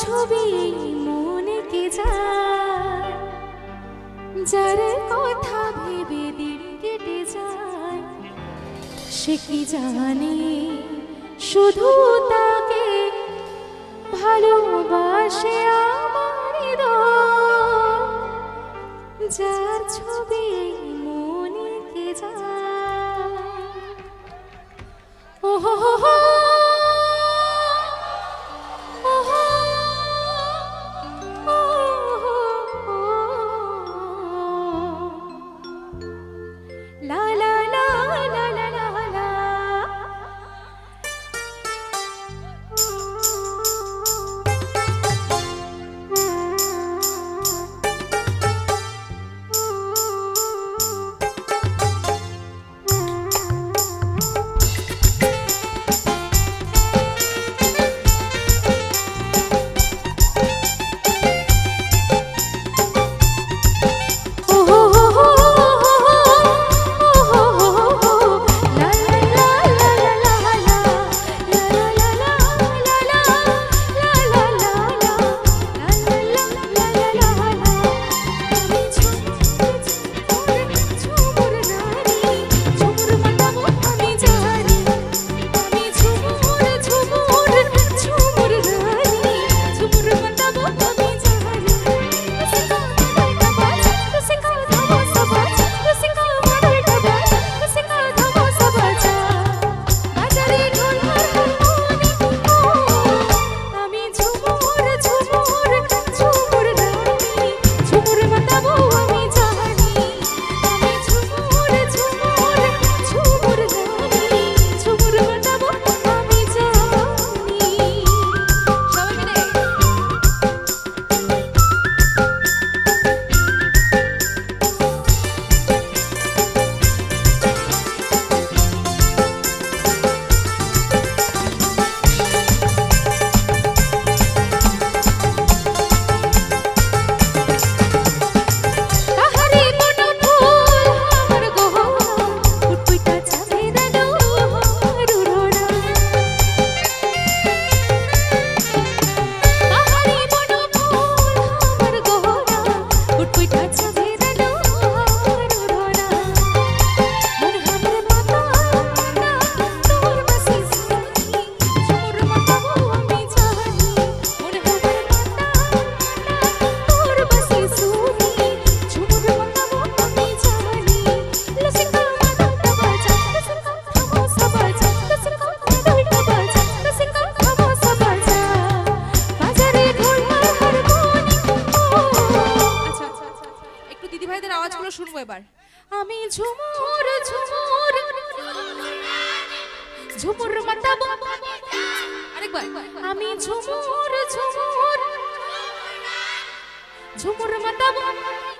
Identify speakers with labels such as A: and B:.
A: ছবি মনে কে যায়? যার কথা ভেবে দিন কেটে যায়, সে কি জানে? শুধু তাকে ভালোবাসে আর আমি ঝুমুর ঝুমুর। ঝুমুর মাতা মাতাবো।
B: আরেকবার।
A: আমি ঝুমুর ঝুমুর। ঝুমুর মাতা মাতাবো।